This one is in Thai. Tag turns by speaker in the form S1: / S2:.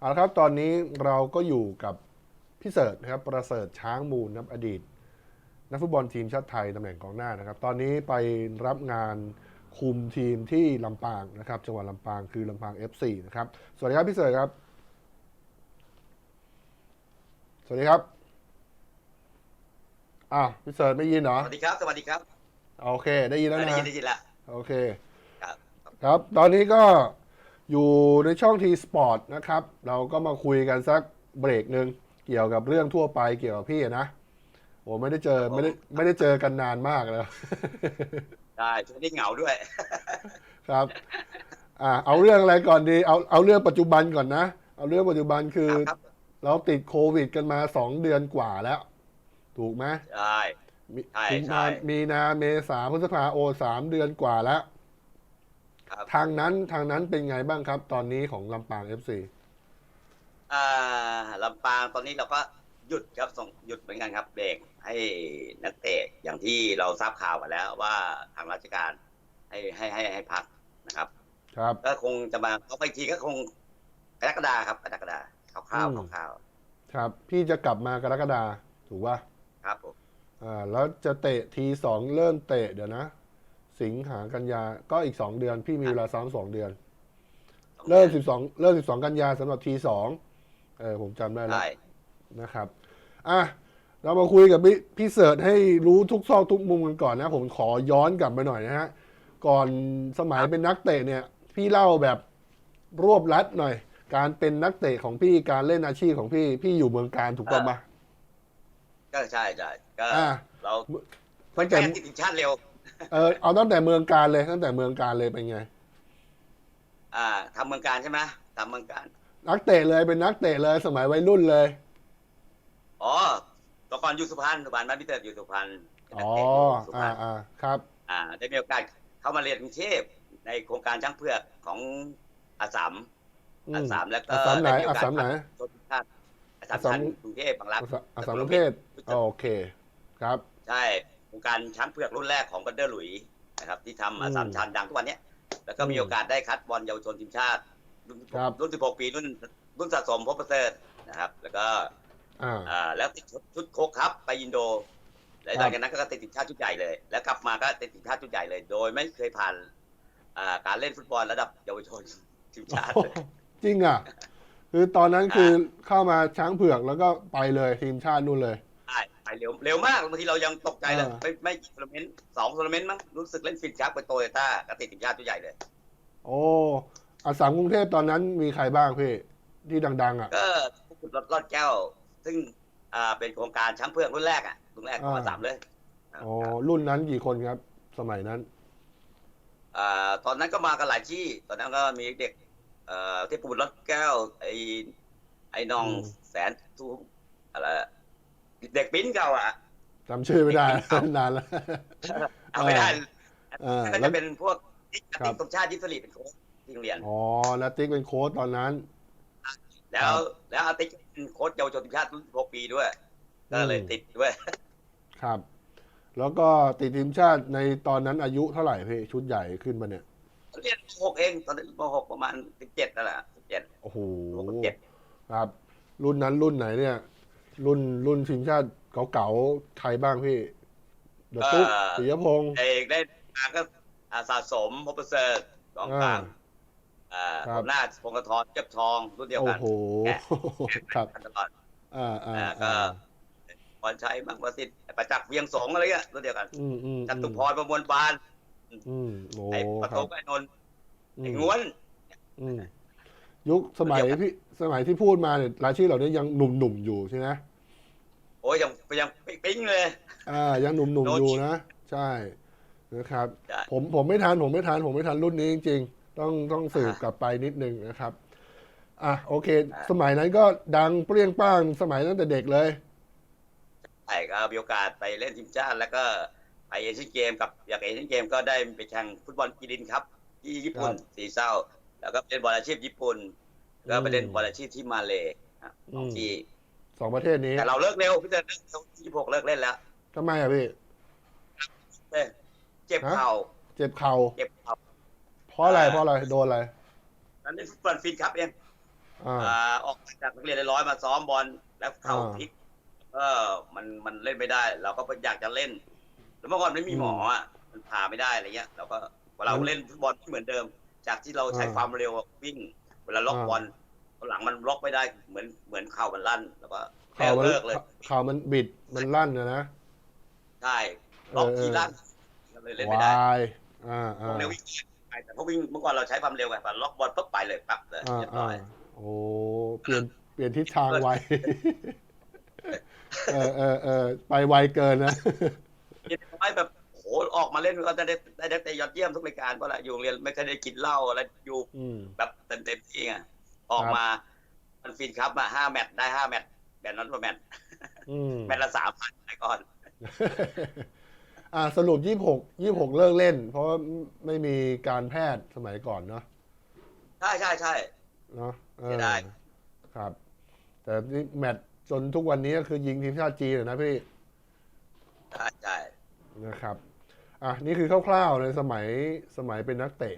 S1: เอาละครับตอนนี้เราก็อยู่กับพี่เสิร์ชนะครับประเสริฐช้างมูลนะครับอดีต นักฟุตบอลทีมชาติไทยตำแหน่งกองหน้านะครับ ตอนนี้ไปรับงานคุมทีมที่ลำปางนะครับจังหวัดลำปางคือลำปาง FC นะครับสวัสดีครับพี่เสิร์ชครับ สวัสดีครับอ้าวพี่เสิร์ชไม่ยินเหรอ
S2: สวัสดีครับ สวัสดีครับ
S1: โอเค ได้ยินแล้ว
S2: ได้
S1: นะ
S2: ยินได้ยินละ
S1: โอเค
S2: ครับ
S1: ครับ ตอนนี้ก็ อยู่ในช่องทีสปอร์ตนะครับ เราก็มาคุยกันสักเบรกหนึ่งเกี่ยวกับเรื่องทั่วไปเกี่ยวกับพี่อะนะโอ้ไม่ได้เจอไม่ได้ไม่ได้เจอกันนานมากแล้ว
S2: ได้ช่วงนี้เหงาด้วย
S1: ครับ อ่า เอาเรื่องอะไรก่อนดี เอาเอาเรื่องปัจจุบันก่อนนะ เอาเรื่องปัจจุบันคือ
S2: ครับ
S1: เราติดโควิดกันมาสองเดือนกว่าแล้ว ถูกไหม
S2: ใช่
S1: มี
S2: ใช่
S1: กุม
S2: ใช่
S1: ภามีนาเมษาพฤษภาโอสามเดือนกว่าแล้ว
S2: ครับ
S1: ทางนั้นทางนั้นเป็นไงบ้างครับ ตอนนี้ของลำปาง FC
S2: อ่าลำปางตอนนี้เราก็หยุดครับส่งหยุดเหมือนกันครับเบรกให้นักเตะอย่างที่เราทราบข่าวกันแล้วว่าทางราชการให้ให้ให้ให้พักนะครับ
S1: ครับ
S2: ก็คงจะมาเขาไปทีก็คงกรกฎาครับกรกฎาคร่าว
S1: อืม
S2: ๆคร่าว
S1: ครับ พี่จะกลับมากรกฎาถูกป่ะ
S2: ๆครับผม
S1: อ่าแล้วจะเตะทีสองเริ่มเตะเดี๋ยวนะ สิงหากันยาก็อีกสองเดือน พี่มีเวลาซ้อมสองเดือน เริ่มสิบสองเริ่มสิบสองกันยาสำหรับทีสองเออผมจำได้แล้ว
S2: ใช่
S1: นะครับ อะเรามาคุยกับพี่พี่เสิร์ชให้รู้ทุกซอกทุกมุมกันก่อนนะ ผมขอย้อนกลับไปหน่อยนะฮะ ก่อนสมัยเป็นนักเตะเนี่ย พี่เล่าแบบรวบลัดหน่อย การเป็นนักเตะของพี่การเล่นอาชีพของพี่พี่อยู่เมืองการถูกต้องปะ
S2: ก็ใช่ใช่ก็
S1: อ่า
S2: เรา
S1: ตั้งแต่
S2: แค่ติดทีมชาติเร็ว
S1: เออเอาตั้งแต่เมืองการเลยตั้งแต่เมืองการเลยเป็นไง
S2: อ่าทำเมืองการใช่ไหมทำเมืองการ
S1: นักเตะเลยเป็นนักเตะเลยสมัยวัยรุ่นเลย
S2: อ๋อตอนก่อนอยู่สุพรรณสุพรรณบ้านพี่เติร์ดอยู่สุพรรณเป็น
S1: อ๋
S2: นั
S1: อ
S2: กเตะอยู่สุพร
S1: อ่าร
S2: ณ
S1: อ่าครับ
S2: อ่า ได้มีโอกาสเข้ามาเรียนกรุงเทพในโครงการช้างเผือกของอาสาม
S1: อื
S2: อามสามแล้วก็
S1: อาสามไหน
S2: ด้โก
S1: อา
S2: ส
S1: สามไหน
S2: โซนทีมชาติอาสาม
S1: อาสาม
S2: ชันกรุงเทพบางรัก
S1: อาสาอาสามประเทศโอเค ครับ
S2: ใช่โค รงการช้างเผือกรุ่นแรกของบันเดอร์หลุยส์นะครับที่ทำอาสาม
S1: อืม
S2: ชันดังทุกวันเนี้ยแล้วก็มี
S1: อืม
S2: โอกาสได้คัดบอลเยาวชนทีมชาติรุ่น
S1: ครับ
S2: รุ่น 16 ปีรุ่นรุ่นสะสมพบประเสริฐนะครับ แล้วก็
S1: อ่า
S2: อ่าแล้วติดชุดชุดโค้กครับไปอินโดแล้วหลังจากนั้นก็ติดทีมชาติชุดใหญ่เลย แล้วกลับมาก็ติดทีมชาติชุดใหญ่เลย โดยไม่เคยผ่านอ่าการเล่นฟุตบอลระดับเยาวชนทีมชาติเลย
S1: จริงอะ คือตอนนั้นคือเข้ามาช้างเผือกแล้วก็ไปเลยทีมชาตินู่นเลย
S2: ใช่ ไปเร็วเร็วมากบางทีเรายังตกใจเลย
S1: อ่า
S2: ไม่ไม่กี่ทัวร์นาเมนต์สองทัวร์นาเมนต์มั้งรู้สึกเล่นฟินครับไปโตโยต้าก็ติดทีมชาติชุดใหญ่เลย
S1: โอ้อาสามกรุงเทพตอนนั้นมีใครบ้างพี่ที่ดัง ๆ อะ
S2: ก็รถรอดแก้ว ซึ่งอ่าเป็นโครงการช้างเผือกรุ่นแรกอะรุ่นแรกของ
S1: อ่า
S2: อาสามเลย
S1: โอ้รุ่นนั้นกี่คนครับ สมัยนั้น
S2: อ่าตอนนั้นก็มากันหลายที่ ตอนนั้นก็มีเด็กเอ่อเทพบุตรรอดแก้ว ไอ้ไอ้น้อง
S1: อืม
S2: แสนทูอะไร เด็กปิ้นเก่าอะ
S1: จำชื่อไม่ได้
S2: ครับ
S1: นานแล้ว
S2: เอาไม่ได้
S1: เออ
S2: ก็
S1: แล้
S2: จะ
S1: ว
S2: เป็นพวกที่
S1: ครับ
S2: ติดตมชาติยิสรีเป็นโค้ชที่โรงเรียน
S1: อ๋อแล้วติ๊กเป็นโค้ชตอนนั้น
S2: แล้วแล้วอาติกเป็นโค้ชเยาวชนทีมชาติรุ่น16ปีด้วยก็เลย
S1: อืม
S2: ติดด้วย
S1: ครับ แล้วก็ติดทีมชาติในตอนนั้นอายุเท่าไหร่พี่ชุดใหญ่ขึ้นมาเนี่ย
S2: เรียนหกเองตอนนั้นมหกประมาณสิบเจ็ดนั่นแหละสิบเจ็ด
S1: โอ้โห
S2: หกเจ็ด
S1: ครับ รุ่นนั้นรุ่นไหนเนี่ย รุ่นรุ่นทีมชาติเก่าๆใครบ้างพี่เดอะตุ๊กปิยพงศ์
S2: เอกได้มาก็อาสะสมพบประเสริฐสองกลางอ่า
S1: ครับ
S2: ผมหน้าพงศธรเจ็บทองรุ่นเดียว
S1: โอ้
S2: กัน
S1: โหครับ
S2: กันตลอด
S1: อ่าอ่า
S2: อ่าก็
S1: อ่า
S2: พรชัยมังประสิทธิ์ประจักษ์เวียงสงอะไรเงี้ยรุ่นเดียวกัน
S1: อืมอืม
S2: จตุพรประมวลปาน
S1: อืมโอ้
S2: ไอ้ป
S1: ค
S2: ฐ
S1: รับ
S2: มไอ้นนท์
S1: อื
S2: ไอ้
S1: ม
S2: ง้วน
S1: อืม ยุคสมัย
S2: เดี๋ยว
S1: พี่สมัยที่พูดมาเนี่ยรายชื่อเหล่านี้ยังหนุ่มๆอยู่ใช่ไหม
S2: โอ้ยยังยังปิ๊งเลย
S1: อ่ายังหนุ่ม
S2: โด
S1: ๆ
S2: น
S1: อยู่นะ ใช่นะครับ
S2: ใช่
S1: ผมผมไม่ทันผมไม่ทันผมไม่ทันรุ่นนี้จริง ๆ ต้องต้องสืบ
S2: อ่าก
S1: ลับไปนิดนึงนะครับอะโอเค
S2: อ่า
S1: สมัยนั้นก็ดังเปรี้ยงป้างสมัยตั้งแต่เด็กเลย
S2: ใช่ก็มีโอกาสไปเล่นทีมชาติแล้วก็ไปเอเชียนเกมกับอยากเอเชียนเกมก็ได้ไปแข่งฟุตบอลกีรินครับ ที่ญี่ปุ่น
S1: ครับ
S2: สีเศร้า แล้วก็เล่นบอลอาชีพญี่ปุ่นแล้วก็ไปเล่น
S1: อืม
S2: บอลอาชีพที่มาเลครับ
S1: อืม
S2: ที่
S1: สองประเทศนี้
S2: แต่เราเลิกเร็วพี่เติร์นยี่หกเลิกเล่นแล้ว
S1: ทำไมอะพี่
S2: เอ้ยเจ็บ
S1: ฮะ
S2: เข่า
S1: เจ็บเข่า
S2: เจ็บเข่า
S1: เพราะอะไร
S2: อ่า
S1: เพราะอะไรโดนอะไร
S2: นั้นเล่นฟุตบอลฟินครับเอง
S1: อ่า
S2: อ่าออกจากนักเรียนในร้อยมาซ้อมบอลแล้วเข่า
S1: อ่า
S2: พลิกก็มันมันเล่นไม่ได้ เราก็อยากจะเล่นแล้วเมื่อก่อนไม่มีหมออะมันพาไม่ได้อะไรเงี้ยเราก็เวลา
S1: มัน
S2: เล่นฟุตบอลไม่เหมือนเดิม จากที่เราใช้
S1: อ่า
S2: ความเร็ววิ่ง เวลาล็อก
S1: อ่า
S2: บอลหลังมันล็อกไม่ได้เหมือนเหมือนเข่ามันลั่นแล้วก็
S1: ข่าวมัน
S2: เลิกเลย
S1: ข่าวมันบิดมันลั่นนะนะ
S2: ใช่ล็อก
S1: เออ
S2: ที
S1: เออ
S2: ลั่นก็เลยเล่นไม่ได้
S1: วายอ่าอ่า
S2: เร็ววิ่งไปแต่พอวิ่งเมื่อก่อนเราใช้ความเร็วไงพอล็อกบอลปุ๊บไปเลยปั๊บเลย
S1: อ่า
S2: เรียบ
S1: อ่า
S2: ร้อย
S1: โอ้เปลี่ยนเปลี่ยนทิศทางไวเออเออเออไปไวเกินนะ
S2: เรียนน้อยแบบโอ้โหออกมาเล่นก็ได้ได้ได้แต่ยอดเยี่ยมทุกรายการเพราะอะไรอยู่โรงเรียนไม่เคยได้กินเหล้าอะไรอยู่
S1: อืม
S2: แบบเต็มเต็มๆที่ไงออกมามันฟินครับมาห้าแมตช์ได้ห้าแมตช์แบบนั้นว่าแมตช์
S1: อืม
S2: แมตช์ละสามพันไปก่อน
S1: อ่าสรุปยี่หกยี่หกเลิกเล่น เพราะว่าไม่มีการแพทย์สมัยก่อนเนาะ
S2: ใช่ใช่ใช่
S1: เนาะเออ
S2: เสียดาย
S1: ครับ แต่นี่แมตช์จนทุกวันนี้ก็คือยิงทีมชาติจีนอะนะพี่
S2: ใช่ใช่
S1: นะครับ อะนี่คือคร่าวๆในสมัยสมัยเป็นนักเตะ